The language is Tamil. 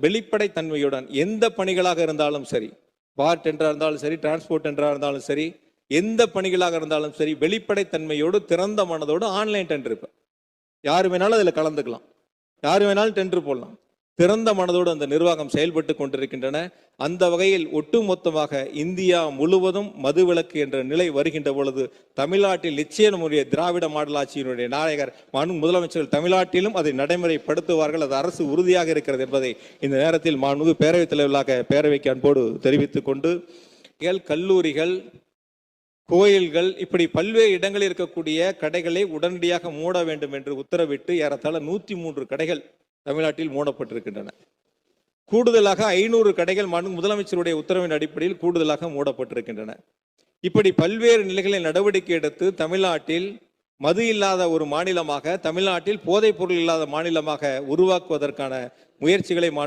வெளிப்படைத்தன்மையுடன் எந்த பணிகளாக இருந்தாலும் சரி பார்ட் என்றாக இருந்தாலும் சரி டிரான்ஸ்போர்ட் என்றாக இருந்தாலும் சரி எந்த பணிகளாக இருந்தாலும் சரி வெளிப்படைத்தன்மையோடு திறந்த மனதோடு ஆன்லைன் டெண்டர் இப்போ யார் வேணாலும் அதில் கலந்துக்கலாம். யார் வேணாலும் டெண்டர் போடலாம். திறந்த மனதோடு அந்த நிர்வாகம் செயல்பட்டு கொண்டிருக்கின்றன. அந்த வகையில் ஒட்டுமொத்தமாக இந்தியா முழுவதும் மதுவிலக்கு என்ற நிலை வருகின்ற பொழுது தமிழ்நாட்டில் நிச்சயம் திராவிட மாடல் ஆட்சியினுடைய நாயகர் மாண்பு முதலமைச்சர்கள் தமிழ்நாட்டிலும் அதை நடைமுறைப்படுத்துவார்கள். அது அரசு உறுதியாக இருக்கிறது என்பதை இந்த நேரத்தில் மாண்பு பேரவைத் தலைவர்களாக பேரவைக்கு அன்போடு தெரிவித்துக் கொண்டு ஏல் கல்லூரிகள் கோயில்கள் இப்படி பல்வேறு இடங்களில் இருக்கக்கூடிய கடைகளை உடனடியாக மூட வேண்டும் என்று உத்தரவிட்டு ஏறத்தாழ நூற்றி மூன்று கடைகள் தமிழ்நாட்டில் மூடப்பட்டிருக்கின்றன. கூடுதலாக ஐநூறு கடைகள் முதலமைச்சருடைய உத்தரவின் அடிப்படையில் கூடுதலாக மூடப்பட்டிருக்கின்றன. இப்படி பல்வேறு நிலைகளில் நடவடிக்கை எடுத்து தமிழ்நாட்டில் மது இல்லாத ஒரு மாநிலமாக தமிழ்நாட்டில் போதைப் பொருள் இல்லாத மாநிலமாக உருவாக்குவதற்கான முயற்சிகளை